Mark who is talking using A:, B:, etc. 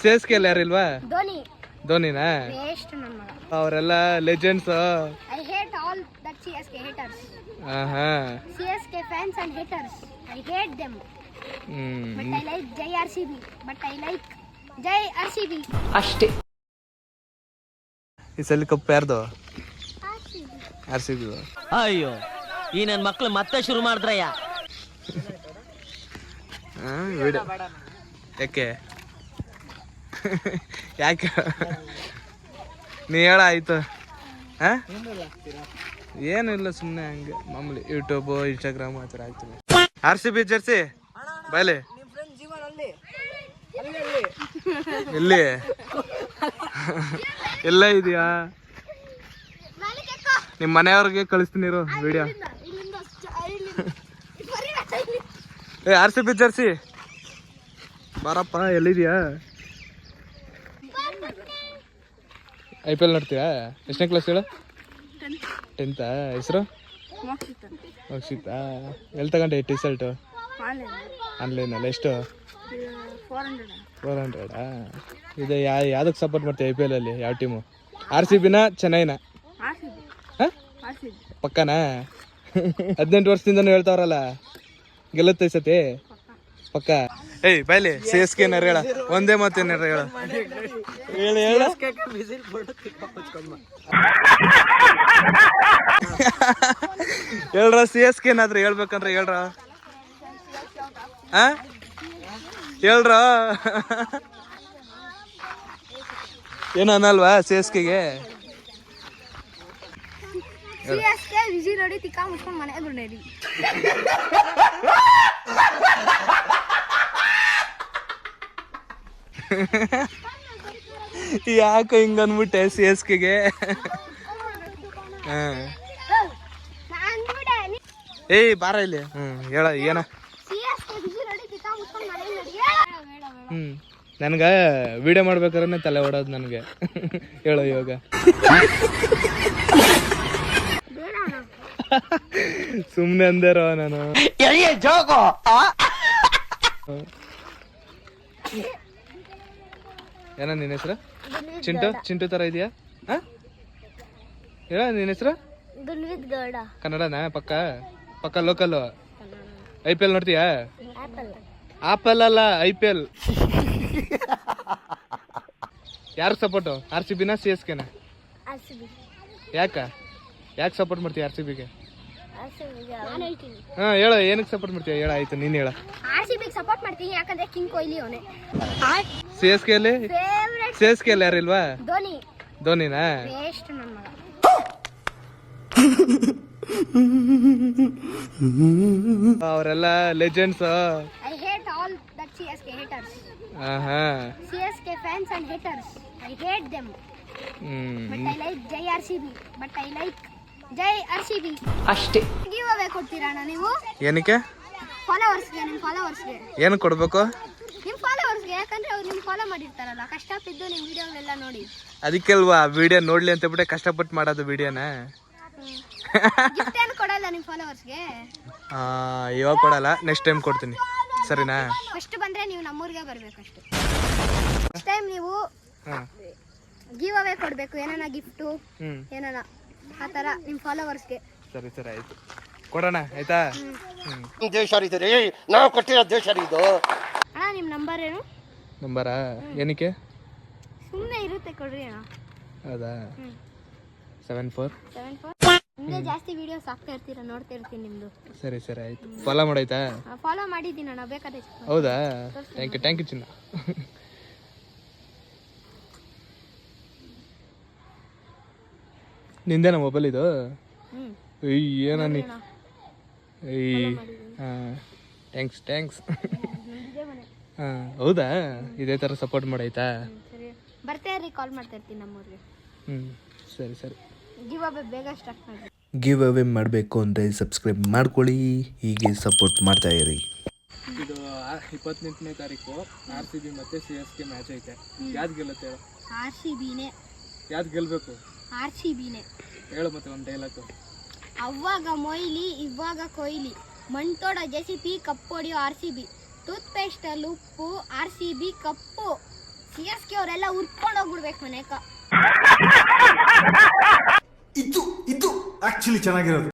A: C S K ಯಾರಿಲ್ವಾ?
B: ಧೋನಿ.
A: ಧೋನಿನಾ?
B: ನನ್ನ ಮಗ.
A: ಅವರೆಲ್ಲ legends
B: I hate all that C haters
A: ಹಾ
B: CSK S fans and haters I hate them
A: hmm
B: but I like Jai R C B but I like Jai R C B
C: ಅಷ್ಟೇ.
A: ಈ ಸಲ cup ಯಾರ್ದು?
B: R C B
C: ಅಯ್ಯೋ ಈ ನನ್ ಮಕ್ಳು ಮತ್ತೆ ಶುರು ಮಾಡಿದ್ರಯ್ಯ.
A: ಯಾಕೆ? ಯಾಕೆ? ನೀ ಹೇಳ, ಆಯ್ತು. ಹಾ? ಏನು ಇಲ್ಲ ಸುಮ್ಮನೆ ಹಂಗೆ. ಮಾಮೂಲಿ ಯೂಟ್ಯೂಬು ಇನ್ಸ್ಟಾಗ್ರಾಮ್ ಆ ಥರ ಆಗ್ತದೆ ಆರ್ ಸಿ ಬಿ ಜರ್ಸಿ? ಬಾಯ್ಲಿ ಇಲ್ಲಿ ಎಲ್ಲ ಇದೆಯಾ? ನಿಮ್ಮ ಮನೆಯವ್ರಿಗೆ ಕಳಿಸ್ತೀನಿ ಇರೋ ವಿಡಿಯೋ ಏ, ಆರ್ ಸಿ ಬಿ ಜರ್ಸಿ? ಬಾರಪ್ಪ, ಎಲ್ಲಿದ್ಯಾ? ಐ ಪಿ ಎಲ್ ನೋಡ್ತೀರಾ? ಎಷ್ಟನೇ ಕ್ಲಾಸ್ ಹೇಳು? ಟೆಂತಾ ಹೆಸರು? ಮೋಕ್ಷಿತಾ. ಎಲ್ಲಿ ತಗೊಂಡೆ ಶರ್ಟು ಆನ್ಲೈನಲ್ಲಿ ಎಷ್ಟು?
B: ಫೋರ್ ಹಂಡ್ರೆಡ್
A: ಇದು ಯಾ ಯಾವ್ದಕ್ಕೆ ಸಪೋರ್ಟ್ ಮಾಡ್ತೀವಿ ಐ ಪಿ ಎಲ್ ಅಲ್ಲಿ, ಯಾವ ಟೀಮು ಆರ್ ಸಿ ಬಿನ ಚೆನ್ನೈನ ಪಕ್ಕನಾ? ಹದಿನೆಂಟು ವರ್ಷದಿಂದನೂ ಹೇಳ್ತಾವ್ರಲ್ಲ. ಗೆಲ್ಲುತ್ತೆ ಸತಿ? ಪಕ್ಕ? ಏಯ್ ಬೈಲಿ ಸಿ ಎಸ್ ಕೆ ಏನಾರ ಹೇಳ. ಒಂದೇ ಮತ್ತೆ ಏನಾರ ಹೇಳ. ಹೇಳ ಹೇಳ. ಹೇಳ್ರ ಸಿ ಎಸ್ ಕೆ ಏನಾದ್ರು ಹೇಳ್ಬೇಕಂದ್ರೆ ಹೇಳ್ರ. ಆ? ಹೇಳ್ರ. ಏನು ಅನ್ನಲ್ವಾ ಸಿ ಎಸ್ ಕೆಗೆ
B: ಸಿ ಎಸ್ ಕೆ ವಿಜಿ ನೋಡಿ ತಿಕ್ಕ ಮುಚ್ಕೊಂಡು ಮನೆಗೆ
A: ಯಾಕೆ ಹಿಂಗ ಅನ್ಬಿಟ್ಟೆ ಸಿ ಎಸ್ ಕೆಗೆ? ಏಯ್ ಬಾರ ಇಲ್ಲಿ. ಹ್ಮ್ ಹೇಳ ಏನ? ಹ್ಞೂ ನನ್ಗ ವಿಡಿಯೋ ಮಾಡ್ಬೇಕಾದ್ರೆ ತಲೆ ಓಡೋದು ನನಗೆ. ಹೇಳೋ ಇವಾಗ. ಸುಮ್ನೆ ಅಂದೇರೋ ನಾನು. ಏನ ನಿನ್ನ ಹೆಸರು? ಚಿಂಟು? ಚಿಂಟು ತರ ಇದೆಯಾ? ಹಾ? ಹೇಳ ನಿನ್ನ ಹೆಸರು? ಕನ್ನಡನಾ? ಪಕ್ಕ? ಪಕ್ಕ ಲೋಕಲ್ ಐ ಪಿ ಎಲ್ ನೋಡ್ತೀಯಾ?
B: ಆಪಲ್.
A: ಅಲ್ಲ ಐ ಪಿ ಎಲ್. ಯಾರು ಸಪೋರ್ಟು ಆರ್ ಸಿ ಬಿನ ಸಿ ಎಸ್ ಕೆನ ಯಾಕ? ಯಾಕೆ ಸಪೋರ್ಟ್ ಮಾಡ್ತೀಯ ಆರ್ ಸಿ ಬಿಗೆ ಹಾ ಹೇಳ ಏನಕ್ಕೆ ಸಪೋರ್ಟ್ ಮಾಡ್ತೀಯ? ಹೇಳ ಆಯ್ತು ನೀನು ಹೇಳ.
B: ಆರ್ ಸಿ ಬಿಗೆ ಸಪೋರ್ಟ್ ಮಾಡ್ತೀನಿ ಯಾಕಂದ್ರೆ ಕಿಂಗ್ ಕೊಹ್ಲಿ ಅವನೇ.
A: ಸಿ ಎಸ್ ಕೆ ಅಲ್ಲಿ? ಸಿ ಎಸ್ ಕೆ ಅಲ್ಲಿ ಯಾರಿಲ್ವಾ
B: ಧೋನಿ.
A: ಧೋನಿನಾ?
B: ಬೇಸ್ಟ್ ನನ್ನ ಮಗ.
A: ಅವರೆಲ್ಲ legends
B: I hate all that C S K haters
A: ಆಹಾ.
B: C S K fans and haters I hate them but I like Jai R C B but I like Jai R C B
C: ಅಷ್ಟೇ.
B: Give away ಕೊಡ್ತೀರಣ್ಣ ನೀವು?
A: ಏನಕ್ಕೆ?
B: ಫಾಲೋವರ್ಸ್ಗೆ ನಿಮ್ಮ ಫಾಲೋವರ್ಸ್ಗೆ
A: ಏನು ಕೊಡಬೇಕು?
B: ನಿಮ್ಮ ಫಾಲೋವರ್ಸ್ಗೆ ಯಾಕಂದ್ರೆ ಅವ್ರು ನಿಮ್ಮ ಫಾಲೋ ಮಾಡಿರ್ತಾರಲ್ಲ ಕಷ್ಟಪಿದ್ದು ನಿಮ್ಮ ವಿಡಿಯೋಗಳೆಲ್ಲ ನೋಡಿ.
A: ಅದಕ್ಕೆ ಅಲ್ವಾ ವಿಡಿಯೋ ನೋಡ್ಲಿ ಅಂತ ಬಿಟ್ಟೆ ಕಷ್ಟಪಟ್ಟು ಮಾಡೋದು ವಿಡಿಯೋನ
B: ಗಿಫ್ಟ್ ಏನು ಕೊಡಲ್ಲ ನಿಮ್ಮ ಫಾಲೋವರ್ಸ್ಗೆ
A: ಇವಾಗ ಕೊಡಲ್ಲ ನೆಕ್ಸ್ಟ್ ಟೈಮ್ ಕೊಡ್ತೀನಿ. ಸರಿನಾ?
B: ಫಸ್ಟ್ ಬಂದ್ರೆ ನೀವು ನಮ್ಮೂರಿಗೆ ಅಷ್ಟೇ. ನೆಕ್ಸ್ಟ್ ಟೈಮ್ ನೀವು
A: ಹಾಂ.
B: ಗಿವ್ ಅವೇ ಕೊಡಬೇಕು ಏನಾನ ಗಿಫ್ಟು
A: ಹ್ಞೂ
B: ಏನಾನ. ಆ ಥರ ನಿಮ್ಮ ಫಾಲೋವರ್ಸ್ಗೆ
A: ಸರಿ ಸರಿ ಆಯ್ತು. ಕೊಡೋಣ ಆಯ್ತಾ?
D: ದೇಶ ರೀ ನಾವು ಕೊಟ್ಟಿರೋ ದೇಶ ರೀ ಇದು?
B: ಅಣ್ಣ ನಿಮ್ಮ ನಂಬರ್ ಏನು?
A: ನಂಬರಾ? ಏನಕ್ಕೆ?
B: ಸುಮ್ಮನೆ ಇರುತ್ತೆ ಕೊಡ್ರಿ ಅಣ್ಣ.
A: ಹೌದಾ. ಸೆವೆನ್ ಫೋರ್
B: ಸೆವೆನ್ ಫೋರ್ ಜಾಸ್ತಿ ವಿಡಿಯೋಸ್ ಹಾಕ್ತಾ ಇರ್ತೀರಾ ನೋಡ್ತಾ ಇರ್ತೀನಿ ನಿಮ್ಮದು
A: ಸರಿ ಸರಿ ಆಯ್ತು. ಫಾಲೋ ಮಾಡಾಯ್ತಾ?
B: ಫಾಲೋ ಮಾಡಿದ್ದೀನಿ ಅಣ್ಣ ಬೇಕಾದ್ರೆ
A: ಹೌದಾ? ಥ್ಯಾಂಕ್ ಯು ಥ್ಯಾಂಕ್ ಯು ಚಿನ್ನ. ನಿಂದೇನ ಮೊಬೈಲ್ ಇದು? ಏನ ನೀ
B: ಅಣ್ಣ.
A: ಏಯ್. ಹಾಂ. ಥ್ಯಾಂಕ್ಸ್ ಥ್ಯಾಂಕ್ಸ್ ಹಾಂ ಹೌದಾ? ಇದೇ ಥರ ಸಪೋರ್ಟ್ ಮಾಡಾಯ್ತಾ
B: ಬರ್ತಾ ಇರ್ರಿ ಕಾಲ್ ಮಾಡ್ತಾ ಇರ್ತೀನಿ ನಮ್ಮೂರಿಗೆ.
A: ಹ್ಞೂ ಸರಿ ಸರಿ.
B: ಗಿವ್ ಅವೇ ಬೇಗ ಸ್ಟಾರ್ಟ್ ಮಾಡಿ
E: ಗಿವ್ ಅವೇ ಮಾಡಬೇಕು ಅಂದರೆ ಸಬ್ಸ್ಕ್ರೈಬ್ ಮಾಡ್ಕೊಳ್ಳಿ ಹೀಗೆ ಸಪೋರ್ಟ್ ಮಾಡ್ತಾ ಇರಿ.
A: ಇದು ಇಪ್ಪತ್ತೆಂಟನೇ ತಾರೀಕು ಆರ್ ಸಿ ಬಿ ಮತ್ತೆ ಸಿ ಎಸ್ ಕೆ ಮ್ಯಾಚ್ ಐತೆ. ಯಾವ್ದು ಗೆಲ್ಲುತ್ತೆ
B: ಆರ್ ಸಿ ಬಿನೇ
A: ಯಾವ್ದು ಗೆಲ್ಲಬೇಕು
B: ಆರ್ ಸಿ ಬಿನೇ
A: ಹೇಳು ಮತ್ತೆ ಒಂದು ಡೈಲಾಗು
B: ಅವಾಗ ಮೊಯ್ಲಿ ಇವಾಗ ಕೊಯ್ಲಿ. ಮಣ್ತೋಡ ಜೆಸಿಪಿ ಸಿ ಪಿ ಹೊಡೆಯೋ R C B. Toothpaste ಅಲ್ಲಿ ಉಪ್ಪು ಆರ್ ಸಿ ಬಿ ಕಪ್ಪು. ಸಿ ಎಸ್ ಕೆ ಅವರೆಲ್ಲ ಉರ್ಕೊಂಡು ಹೋಗ್ಬಿಡ್ಬೇಕು ಮನೆಕ.
F: ಇದು ಇದು ಆಕ್ಚುಲಿ ಚೆನ್ನಾಗಿರೋದು.